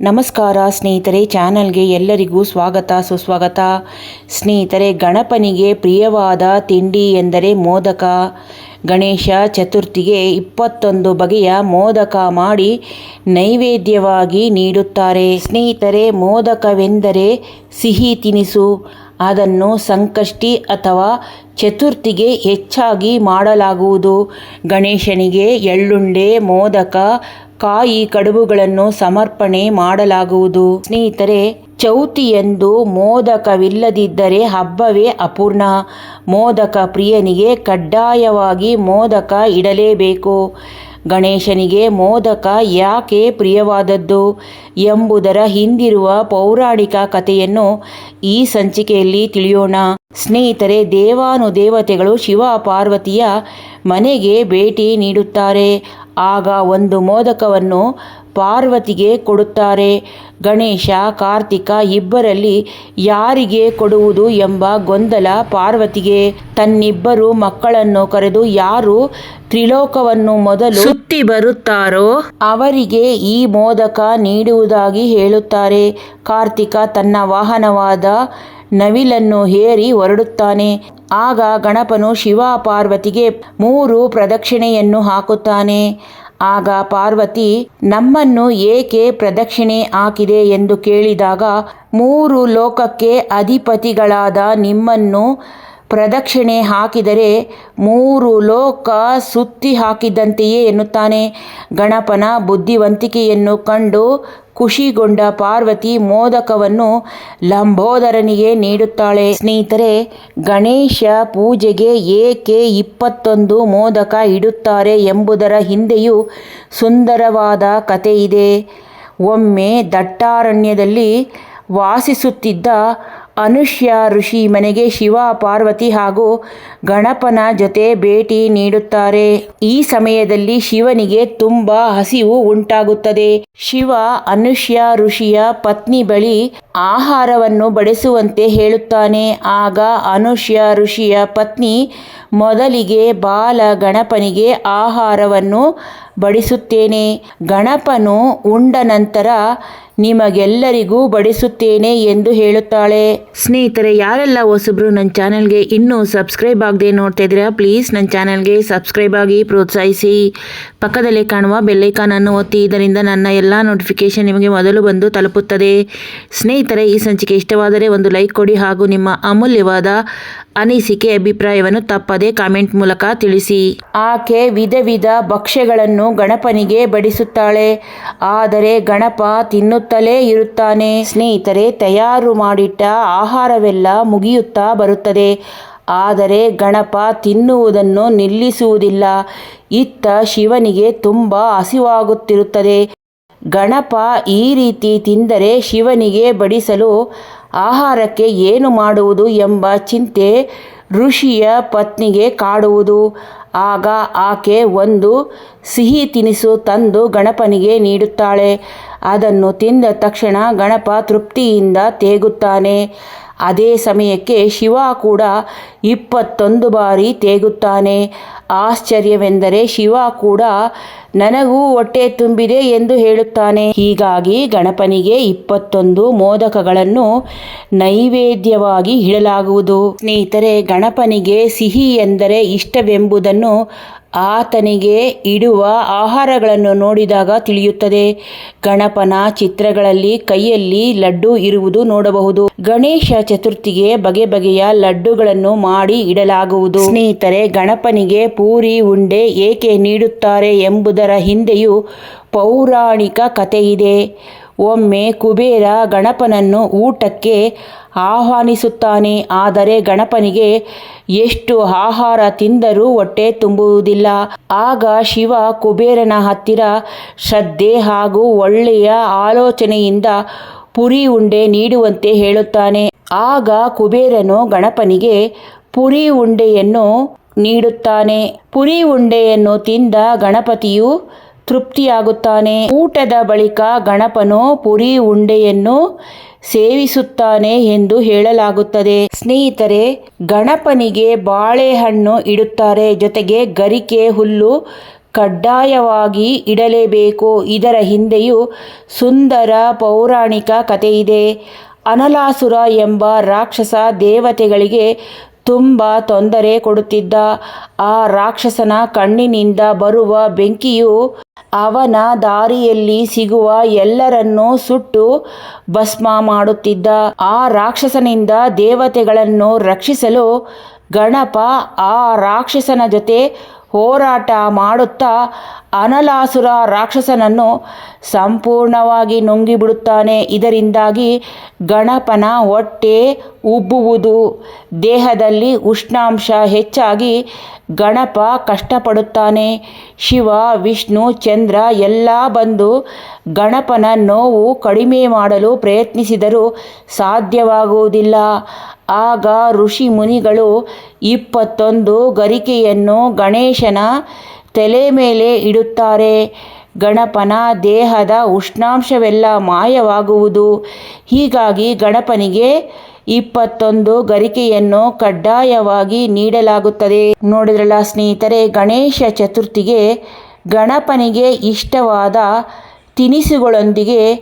ನಮಸ್ಕಾರ ಸ್ನೇಹಿತರೆ, ಚಾನಲ್ಗೆ ಎಲ್ಲರಿಗೂ ಸ್ವಾಗತ, ಸುಸ್ವಾಗತ. ಸ್ನೇಹಿತರೆ, ಗಣಪನಿಗೆ ಪ್ರಿಯವಾದ ತಿಂಡಿ ಎಂದರೆ ಮೋದಕ. ಗಣೇಶ ಚತುರ್ಥಿಗೆ ಇಪ್ಪತ್ತೊಂದು ಬಗೆಯ ಮೋದಕ ಮಾಡಿ ನೈವೇದ್ಯವಾಗಿ ನೀಡುತ್ತಾರೆ. ಸ್ನೇಹಿತರೆ, ಮೋದಕವೆಂದರೆ ಸಿಹಿ ತಿನಿಸು. ಅದನ್ನು ಸಂಕಷ್ಟಿ ಅಥವಾ ಚತುರ್ಥಿಗೆ ಹೆಚ್ಚಾಗಿ ಮಾಡಲಾಗುವುದು. ಗಣೇಶನಿಗೆ ಎಳ್ಳುಂಡೆ, ಮೋದಕ, ಕಾಯಿ ಕಡುಬುಗಳನ್ನು ಸಮರ್ಪಣೆ ಮಾಡಲಾಗುವುದು. ಸ್ನೇಹಿತರೆ, ಚೌತಿಯಂದು ಮೋದಕವಿಲ್ಲದಿದ್ದರೆ ಹಬ್ಬವೇ ಅಪೂರ್ಣ. ಮೋದಕ ಪ್ರಿಯನಿಗೆ ಕಡ್ಡಾಯವಾಗಿ ಮೋದಕ ಇಡಲೇಬೇಕು. ಗಣೇಶನಿಗೆ ಮೋದಕ ಯಾಕೆ ಪ್ರಿಯವಾದದ್ದು ಎಂಬುದರ ಹಿಂದಿರುವ ಪೌರಾಣಿಕ ಕಥೆಯನ್ನು ಈ ಸಂಚಿಕೆಯಲ್ಲಿ ತಿಳಿಯೋಣ. ಸ್ನೇಹಿತರೆ, ದೇವಾನುದೇವತೆಗಳು ಶಿವ ಪಾರ್ವತಿಯ ಮನೆಗೆ ಭೇಟಿ ನೀಡುತ್ತಾರೆ. ಆಗ ಒಂದು ಮೋದಕವನ್ನು ಪಾರ್ವತಿಗೆ ಕೊಡುತ್ತಾರೆ. ಗಣೇಶ ಕಾರ್ತಿಕ ಇಬ್ಬರಲ್ಲಿ ಯಾರಿಗೆ ಕೊಡುವುದು ಎಂಬ ಗೊಂದಲ ಪಾರ್ವತಿಗೆ. ತನ್ನಿಬ್ಬರು ಮಕ್ಕಳನ್ನು ಕರೆದು ಯಾರು ತ್ರಿಲೋಕವನ್ನು ಮೊದಲು ಸುತ್ತಿ ಬರುತ್ತಾರೋ? ಅವರಿಗೆ ಈ ಮೋದಕ ನೀಡುವುದಾಗಿ ಹೇಳುತ್ತಾರೆ. ಕಾರ್ತಿಕ ತನ್ನ ವಾಹನವಾದ ನವಿಲನ್ನು ಹೇರಿ ಹೊರಡುತ್ತಾನೆ. ಆಗ ಗಣಪನು ಶಿವ ಪಾರ್ವತಿಗೆ ಮೂರು ಪ್ರದಕ್ಷಿಣೆಯನ್ನು ಹಾಕುತ್ತಾನೆ. ಆಗ ಪಾರ್ವತಿ ನಮ್ಮನ್ನು ಏಕೆ ಪ್ರದಕ್ಷಿಣೆ ಹಾಕಿದೆ ಎಂದು ಕೇಳಿದಾಗ ಮೂರು ಲೋಕಕ್ಕೆ ಅಧಿಪತಿಗಳಾದ ನಿಮ್ಮನ್ನು ಪ್ರದಕ್ಷಿಣೆ ಹಾಕಿದರೆ ಮೂರು ಲೋಕ ಸುತ್ತಿ ಹಾಕಿದಂತೆಯೇ ಎನ್ನುತ್ತಾನೆ. ಗಣಪನ ಬುದ್ಧಿವಂತಿಕೆಯನ್ನು ಕಂಡು ಖುಷಿಗೊಂಡ ಪಾರ್ವತಿ ಮೋದಕವನ್ನು ಲಂಬೋದರನಿಗೆ ನೀಡುತ್ತಾಳೆ. ಸ್ನೇಹಿತರೆ, ಗಣೇಶ ಪೂಜೆಗೆ ಏಕೆ ಇಪ್ಪತ್ತೊಂದು ಮೋದಕ ಇಡುತ್ತಾರೆ ಎಂಬುದರ ಹಿಂದೆಯೂ ಸುಂದರವಾದ ಕಥೆಯಿದೆ. ಒಮ್ಮೆ ದಟ್ಟಾರಣ್ಯದಲ್ಲಿ ವಾಸಿಸುತ್ತಿದ್ದ ಅನುಷ್ಯ ಋಷಿ ಮನೆಗೆ ಶಿವ, ಪಾರ್ವತಿ ಹಾಗೂ ಗಣಪನ ಜೊತೆ ಭೇಟಿ ನೀಡುತ್ತಾರೆ. ಈ ಸಮಯದಲ್ಲಿ ಶಿವನಿಗೆ ತುಂಬ ಹಸಿವು ಉಂಟಾಗುತ್ತದೆ. ಶಿವ ಅನುಷ್ಯ ಋಷಿಯ ಪತ್ನಿ ಬಳಿ ಆಹಾರವನ್ನು ಬಡಿಸುವಂತೆ ಹೇಳುತ್ತಾನೆ. ಆಗ ಅನುಷ್ಯ ಋಷಿಯ ಪತ್ನಿ ಮೊದಲಿಗೆ ಬಾಲ ಗಣಪನಿಗೆ ಆಹಾರವನ್ನು ಬಡಿಸುತ್ತೇನೆ. ಗಣಪನು ಉಂಡ ನಂತರ ನಿಮಗೆಲ್ಲರಿಗೂ ಬಡಿಸುತ್ತೇನೆ ಎಂದು ಹೇಳುತ್ತಾಳೆ. ಸ್ನೇಹಿತರೆ ಯಾರೆಲ್ಲ ಹೊಸಬ್ರು ನನ್ನ ಚಾನಲ್ಗೆ ಇನ್ನೂ ಸಬ್ಸ್ಕ್ರೈಬ್ ಆಗದೆ ನೋಡ್ತಾ ಇದ್ದೀರಾ ಪ್ಲೀಸ್ ನನ್ನ ಚಾನಲ್ಗೆ ಸಬ್ಸ್ಕ್ರೈಬ್ ಆಗಿ ಪ್ರೋತ್ಸಾಹಿಸಿ. ಪಕ್ಕದಲ್ಲಿ ಕಾಣುವ ಬೆಲ್ಲೈಕಾನನ್ನು ಒತ್ತಿ ಇದರಿಂದ ನನ್ನ ಎಲ್ಲ ನೋಟಿಫಿಕೇಶನ್ ನಿಮಗೆ ಮೊದಲು ಬಂದು ತಲುಪುತ್ತದೆ. ಸ್ನೇಹಿತರೆ ಈ ಸಂಚಿಕೆ ಇಷ್ಟವಾದರೆ ಒಂದು ಲೈಕ್ ಕೊಡಿ ಹಾಗೂ ನಿಮ್ಮ ಅಮೂಲ್ಯವಾದ ಅನಿಸಿಕೆ ಅಭಿಪ್ರಾಯವನ್ನು ತಪ್ಪದೆ ಕಾಮೆಂಟ್ ಮೂಲಕ ತಿಳಿಸಿ. ಆಕೆ ವಿಧ ವಿಧ ಭಕ್ಷ್ಯಗಳನ್ನು ಗಣಪನಿಗೆ ಬಡಿಸುತ್ತಾಳೆ. ಆದರೆ ಗಣಪ ತಿನ್ನುತ್ತಲೇ ಇರುತ್ತಾನೆ. ಸ್ನೇಹಿತರೆ, ತಯಾರು ಮಾಡಿಟ್ಟ ಆಹಾರವೆಲ್ಲ ಮುಗಿಯುತ್ತಾ ಬರುತ್ತದೆ. ಆದರೆ ಗಣಪ ತಿನ್ನುವುದನ್ನು ನಿಲ್ಲಿಸುವುದಿಲ್ಲ. ಇತ್ತ ಶಿವನಿಗೆ ತುಂಬ ಹಸಿವಾಗುತ್ತಿರುತ್ತದೆ. ಗಣಪ ಈ ರೀತಿ ತಿಂದರೆ ಶಿವನಿಗೆ ಬಡಿಸಲು ಆಹಾರಕ್ಕೆ ಏನು ಮಾಡುವುದು ಎಂಬ ಚಿಂತೆ ಋಷಿಯ ಪತ್ನಿಗೆ ಕಾಡುವುದು. ಆಗ ಆಕೆ ಒಂದು ಸಿಹಿ ತಿನಿಸು ತಂದು ಗಣಪನಿಗೆ ನೀಡುತ್ತಾಳೆ. ಅದನ್ನು ತಿಂದ ತಕ್ಷಣ ಗಣಪ ತೃಪ್ತಿಯಿಂದ ತೇಗುತ್ತಾನೆ. ಅದೇ ಸಮಯಕ್ಕೆ ಶಿವ ಕೂಡ ಇಪ್ಪತ್ತೊಂದು ಬಾರಿ ತೇಗುತ್ತಾನೆ. ಆಶ್ಚರ್ಯವೆಂದರೆ ಶಿವ ಕೂಡ ನನಗೂ ಹೊಟ್ಟೆ ತುಂಬಿದೆ ಎಂದು ಹೇಳುತ್ತಾನೆ. ಹೀಗಾಗಿ ಗಣಪನಿಗೆ ಇಪ್ಪತ್ತೊಂದು ಮೋದಕಗಳನ್ನು ನೈವೇದ್ಯವಾಗಿ ಇಡಲಾಗುವುದು. ಸ್ನೇಹಿತರೆ, ಗಣಪನಿಗೆ ಸಿಹಿ ಎಂದರೆ ಇಷ್ಟವೆಂಬುದನ್ನು ಆತನಿಗೆ ಇಡುವ ಆಹಾರಗಳನ್ನು ನೋಡಿದಾಗ ತಿಳಿಯುತ್ತದೆ. ಗಣಪನ ಚಿತ್ರಗಳಲ್ಲಿ ಕೈಯಲ್ಲಿ ಲಡ್ಡು ಇರುವುದು ನೋಡಬಹುದು. ಗಣೇಶ ಚತುರ್ಥಿಗೆ ಬಗೆ ಬಗೆಯ ಲಡ್ಡುಗಳನ್ನು ಮಾಡಿ ಇಡಲಾಗುವುದು. ಸ್ನೇಹಿತರೆ, ಗಣಪನಿಗೆ ಪೂರಿ, ಉಂಡೆ ಏಕೆ ನೀಡುತ್ತಾರೆ ಎಂಬುದರ ಹಿಂದೆಯೂ ಪೌರಾಣಿಕ ಕಥೆಯಿದೆ. ಒಮ್ಮೆ ಕುಬೇರ ಗಣಪನನ್ನು ಊಟಕ್ಕೆ ಆಹ್ವಾನಿಸುತ್ತಾನೆ. ಆದರೆ ಗಣಪನಿಗೆ ಎಷ್ಟು ಆಹಾರ ತಿಂದರೂ ಹೊಟ್ಟೆ ತುಂಬುವುದಿಲ್ಲ. ಆಗ ಶಿವ ಕುಬೇರನ ಹತ್ತಿರ ಶ್ರದ್ಧೆ ಹಾಗೂ ಒಳ್ಳೆಯ ಆಲೋಚನೆಯಿಂದ ಪುರಿ ಉಂಡೆ ನೀಡುವಂತೆ ಹೇಳುತ್ತಾನೆ. ಆಗ ಕುಬೇರನು ಗಣಪನಿಗೆ ಪುರಿ ಉಂಡೆಯನ್ನು ನೀಡುತ್ತಾನೆ. ಪುರಿ ಉಂಡೆಯನ್ನು ತಿಂದ ಗಣಪತಿಯು ತೃಪ್ತಿಯಾಗುತ್ತಾನೆ. ಊಟದ ಬಳಿಕ ಗಣಪನು ಪುರಿ ಉಂಡೆಯನ್ನು ಸೇವಿಸುತ್ತಾನೆ ಎಂದು ಹೇಳಲಾಗುತ್ತದೆ. ಸ್ನೇಹಿತರೆ, ಗಣಪನಿಗೆ ಬಾಳೆಹಣ್ಣು ಇಡುತ್ತಾರೆ. ಜೊತೆಗೆ ಗರಿಕೆ ಹುಲ್ಲು ಕಡ್ಡಾಯವಾಗಿ ಇಡಲೇಬೇಕು. ಇದರ ಹಿಂದೆಯೂ ಸುಂದರ ಪೌರಾಣಿಕ ಕಥೆಯಿದೆ. ಅನಲಾಸುರ ಎಂಬ ರಾಕ್ಷಸ ದೇವತೆಗಳಿಗೆ ತುಂಬ ತೊಂದರೆ ಕೊಡುತ್ತಿದ್ದ ಆ ರಾಕ್ಷಸನ ಕಣ್ಣಿನಿಂದ ಬರುವ ಬೆಂಕಿಯು ಅವನ ದಾರಿಯಲ್ಲಿ ಸಿಗುವ ಎಲ್ಲರನ್ನೂ ಸುಟ್ಟು ಭಸ್ಮ ಮಾಡುತ್ತಿದ್ದ ಆ ರಾಕ್ಷಸನಿಂದ ದೇವತೆಗಳನ್ನು ರಕ್ಷಿಸಲು ಗಣಪ ಆ ರಾಕ್ಷಸನ ಜೊತೆ ಹೋರಾಟ ಮಾಡುತ್ತಾ ಅನಲಾಸುರ ರಾಕ್ಷಸನನ್ನು ಸಂಪೂರ್ಣವಾಗಿ ನುಂಗಿಬಿಡುತ್ತಾನೆ. ಇದರಿಂದಾಗಿ ಗಣಪನ ಹೊಟ್ಟೆ ಉಬ್ಬುವುದು, ದೇಹದಲ್ಲಿ ಉಷ್ಣಾಂಶ ಹೆಚ್ಚಾಗಿ ಗಣಪ ಕಷ್ಟಪಡುತ್ತಾನೆ. ಶಿವ, ವಿಷ್ಣು, ಚಂದ್ರ ಎಲ್ಲ ಬಂದು ಗಣಪನ ನೋವು ಕಡಿಮೆ ಮಾಡಲು ಪ್ರಯತ್ನಿಸಿದರೂ ಸಾಧ್ಯವಾಗುವುದಿಲ್ಲ. ಆಗ ಋಷಿ ಮುನಿಗಳು ಇಪ್ಪತ್ತೊಂದು ಗರಿಕೆಯನ್ನು ಗಣೇಶನ ತಲೆ ಮೇಲೆ ಇಡುತ್ತಾರೆ. ಗಣಪನ ದೇಹದ ಉಷ್ಣಾಂಶವೆಲ್ಲ ಮಾಯವಾಗುವುದು. ಹೀಗಾಗಿ ಗಣಪನಿಗೆ ಇಪ್ಪತ್ತೊಂದು ಗರಿಕೆಯನ್ನು ಕಡ್ಡಾಯವಾಗಿ ನೀಡಲಾಗುತ್ತದೆ. ನೋಡಿದ್ರಲ್ಲ ಸ್ನೇಹಿತರೆ, ಗಣೇಶ ಚತುರ್ಥಿಗೆ ಗಣಪನಿಗೆ ಇಷ್ಟವಾದ ತಿನಿಸುಗಳೊಂದಿಗೆ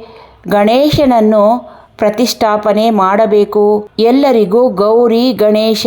ಗಣೇಶನನ್ನು ಪ್ರತಿಷ್ಠಾಪನೆ ಮಾಡಬೇಕು. ಎಲ್ಲರಿಗೂ ಗೌರಿ ಗಣೇಶ